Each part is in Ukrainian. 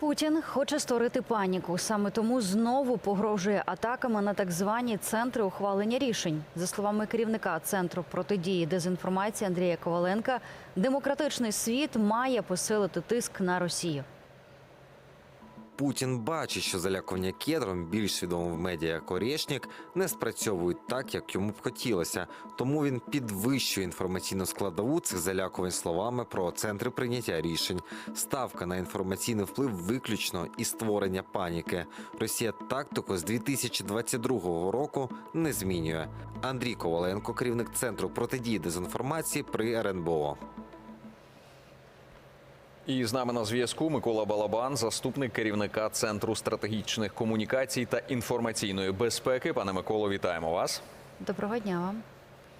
Путін хоче створити паніку. Саме тому знову погрожує атаками на так звані центри ухвалення рішень. За словами керівника центру протидії дезінформації Андрія Коваленка, демократичний світ має посилити тиск на Росію. Путін бачить, що залякування кедром, більш відомо в медіа як Орєшнік, не спрацьовують так, як йому б хотілося. Тому він підвищує інформаційну складову цих залякувань словами про центри прийняття рішень. Ставка на інформаційний вплив виключно і створення паніки. Росія тактику з 2022 року не змінює. Андрій Коваленко, керівник центру протидії дезінформації при РНБО. І з нами на зв'язку Микола Балабан, заступник керівника Центру стратегічних комунікацій та інформаційної безпеки. Пане Миколо, вітаємо вас. Доброго дня вам.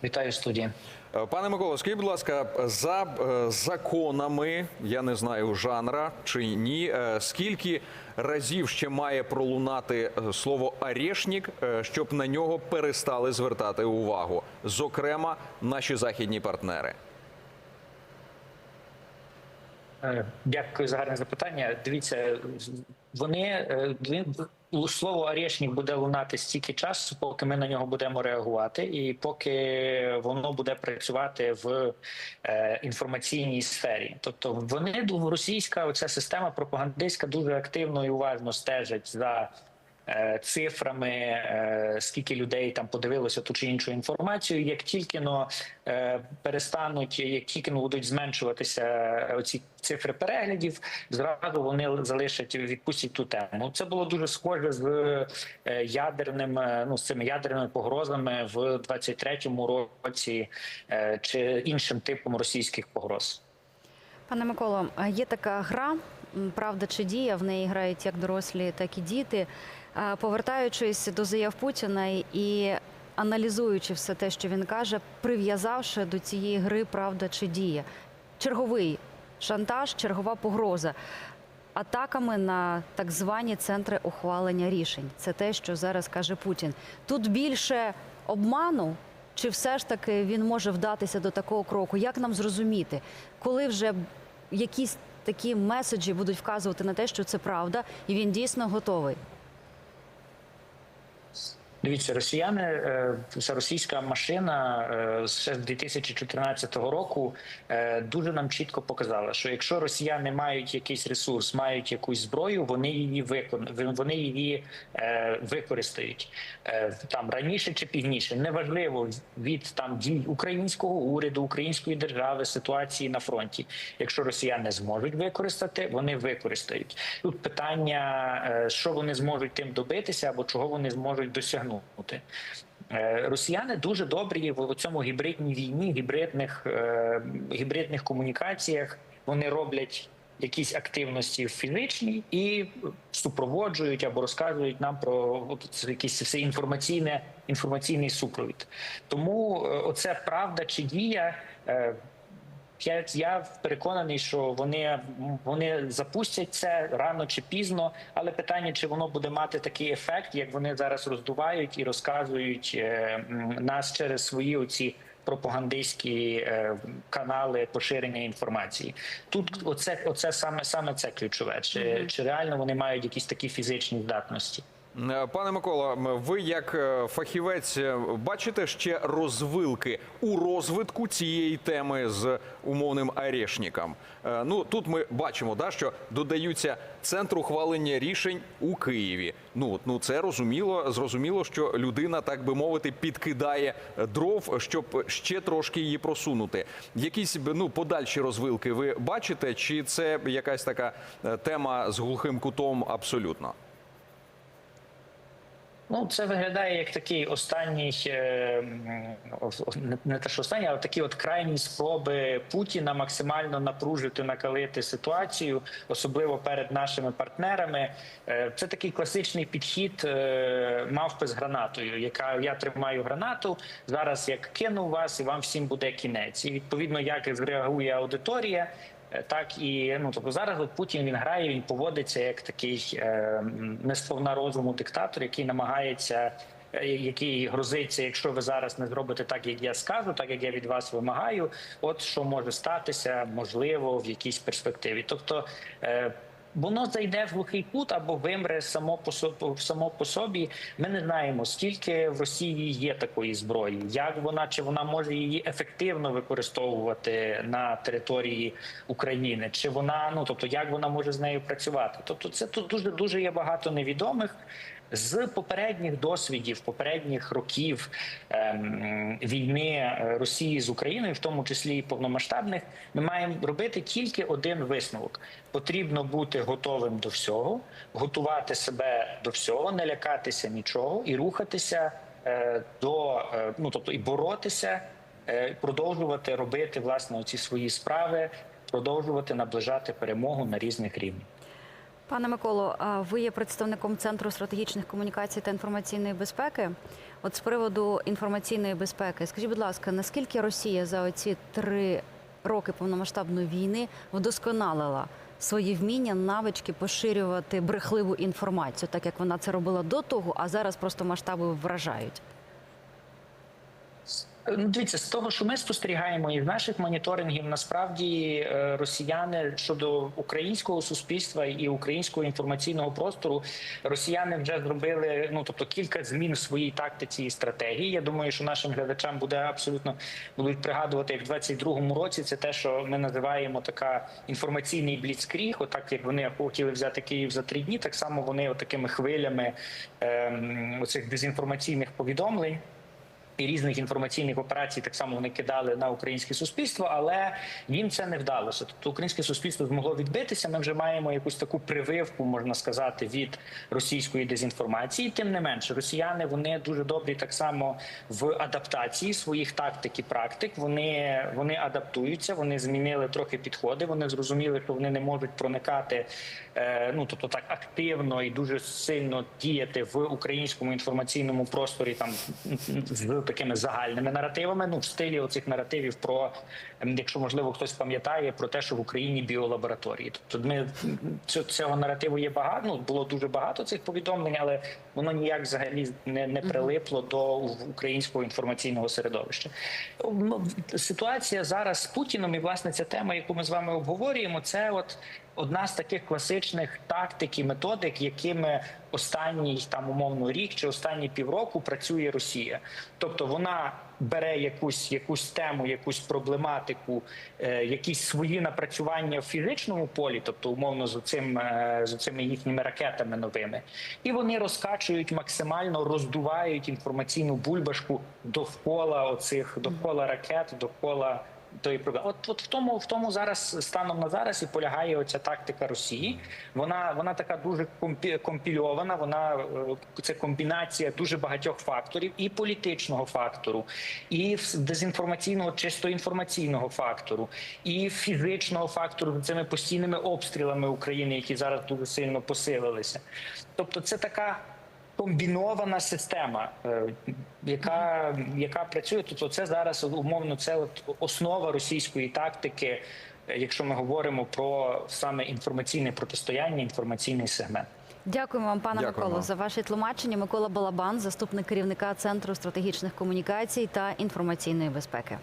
Вітаю студії. Е, Пане Миколо, скажіть, будь ласка, за е, законами, я не знаю жанра чи ні, е, скільки разів ще має пролунати слово «арешнік», щоб на нього перестали звертати увагу, зокрема, наші західні партнери? Е, Дякую за гарне запитання. Дивіться, вони е, слово «арешнік» буде лунати стільки часу, поки ми на нього будемо реагувати, і поки воно буде працювати в е, інформаційній сфері. Тобто, вони російська оця система пропагандистська дуже активно і уважно стежить за. Е, Цифрами, е, скільки людей там подивилося ту чи іншу інформацію. Як тільки но е, перестануть, як тільки но будуть зменшуватися оці цифри переглядів, зразу вони залишать відпустять ту тему. Це було дуже схоже з ядерним, ну з цими ядерними погрозами в 23-му році чи іншим типом російських погроз. Пане Миколо, є така гра Правда чи дія. В неї грають як дорослі, так і діти. Повертаючись до заяв Путіна і аналізуючи все те, що він каже, прив'язавши до цієї гри Правда чи дія. Черговий шантаж, чергова погроза. Атаками на так звані центри ухвалення рішень. Це те, що зараз каже Путін. Тут більше обману, чи все ж таки він може вдатися до такого кроку? Як нам зрозуміти, коли вже якісь такі меседжі будуть вказувати на те, що це правда, і він дійсно готовий? Дивіться, росіяни, е, ця російська машина е, з 2014 року е, дуже нам чітко показала, що якщо росіяни мають якийсь ресурс, мають якусь зброю, вони її викон... вони її використають там раніше чи пізніше. Неважливо від там дій українського уряду, української держави, ситуації на фронті. Якщо росіяни зможуть використати, вони використають. Тут питання, що вони зможуть тим добитися, або чого вони зможуть досягнути. Е, Росіяни дуже добрі в цьому гібридній війні, гібридних е, гібридних комунікаціях. Вони роблять якісь активності фізичні і супроводжують або розказують нам про от, це якийсь все інформаційне інформаційний супровід. Тому е, оце правда чи дія. Я, я переконаний, що вони, вони запустять це рано чи пізно, але питання, чи воно буде мати такий ефект, як вони зараз роздувають і розказують е, нас через свої оці пропагандистські е, канали поширення інформації. Тут оце, оце саме саме це ключове. Чи, чи реально вони мають якісь такі фізичні здатності? Е, Пане Микола, ви як е, фахівець е, бачите ще розвилки у розвитку цієї теми з умовним арешником? Ну тут ми бачимо, да, що додаються центр ухвалення рішень у Києві. Ну ну це розуміло, зрозуміло, що людина, так би мовити, підкидає дров, щоб ще трошки її просунути. Якісь ну подальші розвилки ви бачите, чи це якась така тема з глухим кутом абсолютно? Ну, це виглядає як такий останній, е, не- те, що останній, а такі от крайні спроби Путіна максимально напружити, накалити ситуацію, особливо перед нашими партнерами. Е, Це такий класичний підхід е, мавпи з гранатою, яка я тримаю гранату. Зараз як кину вас, і вам всім буде кінець. І відповідно, як зреагує аудиторія. Е, Так і ну тобто зараз от Путін він грає, він поводиться як такий е, несповна розуму диктатор, який намагається, е, який грозиться, якщо ви зараз не зробите так, як я скажу, так як я від вас вимагаю. От що може статися, можливо, в якійсь перспективі. Тобто е, воно зайде в глухий кут або вимре само по само по собі. Ми не знаємо, скільки в Росії є такої зброї, як вона чи вона може її ефективно використовувати на території України, чи вона ну тобто як вона може з нею працювати. Тобто, це тут дуже дуже є багато невідомих. З попередніх досвідів, попередніх років ем, війни е, Росії з Україною, в тому числі і повномасштабних, ми маємо робити тільки один висновок: потрібно бути готовим до всього, готувати себе до всього, не лякатися нічого і рухатися е, до е, ну тобто і боротися, е, продовжувати робити власне ці свої справи, продовжувати наближати перемогу на різних рівнях. Пане Миколо, ви є представником Центру стратегічних комунікацій та інформаційної безпеки. От з приводу інформаційної безпеки, скажіть, будь ласка, наскільки Росія за оці три роки повномасштабної війни вдосконалила свої вміння, навички поширювати брехливу інформацію, так як вона це робила до того, а зараз просто масштаби вражають? Ну, дивіться, з того, що ми спостерігаємо, і в наших моніторингів насправді е, росіяни щодо українського суспільства і українського інформаційного простору, росіяни вже зробили ну тобто кілька змін в своїй тактиці і стратегії. Я думаю, що нашим глядачам буде абсолютно будуть пригадувати, як в 22-му році це те, що ми називаємо така інформаційний бліцкріг. Отак як вони хотіли взяти Київ за три дні, так само вони такими хвилями ем, оцих дезінформаційних повідомлень і різних інформаційних операцій так само вони кидали на українське суспільство, але їм це не вдалося. Тобто українське суспільство змогло відбитися. Ми вже маємо якусь таку прививку, можна сказати, від російської дезінформації. Тим не менше, росіяни вони дуже добрі так само в адаптації своїх тактик і практик. Вони, вони адаптуються, вони змінили трохи підходи. Вони зрозуміли, що вони не можуть проникати. е, Ну тобто так активно і дуже сильно діяти в українському інформаційному просторі там з такими загальними наративами. Ну в стилі оцих наративів про ем, якщо можливо хтось пам'ятає про те, що в Україні біолабораторії. Тобто ми цього, наративу є багато. Ну було дуже багато цих повідомлень, але воно ніяк взагалі не, не прилипло до українського інформаційного середовища. Ситуація зараз з Путіном і власне ця тема, яку ми з вами обговорюємо, це от одна з таких класичних тактик і методик, якими останній там умовно рік чи останні півроку працює Росія. Тобто вона бере якусь якусь тему, якусь проблематику, е, якісь свої напрацювання в фізичному полі, тобто умовно з цим е, з цими їхніми ракетами новими, і вони розкачують максимально, роздувають інформаційну бульбашку довкола оцих довкола ракет, довкола тої проблеми. От, от в тому, в тому зараз станом на зараз і полягає оця тактика Росії. Вона вона така дуже компі- компільована. Вона е, це комбінація дуже багатьох факторів, і політичного фактору, і дезінформаційного, чисто інформаційного фактору, і фізичного фактору цими постійними обстрілами України, які зараз дуже сильно посилилися. Тобто, це така комбінована система, е, яка, яка працює. Тобто, це зараз умовно це от основа російської тактики, якщо ми говоримо про саме інформаційне протистояння, інформаційний сегмент. Дякуємо вам, пане Дякуємо. Миколо, за ваше тлумачення. Микола Балабан, заступник керівника Центру стратегічних комунікацій та інформаційної безпеки.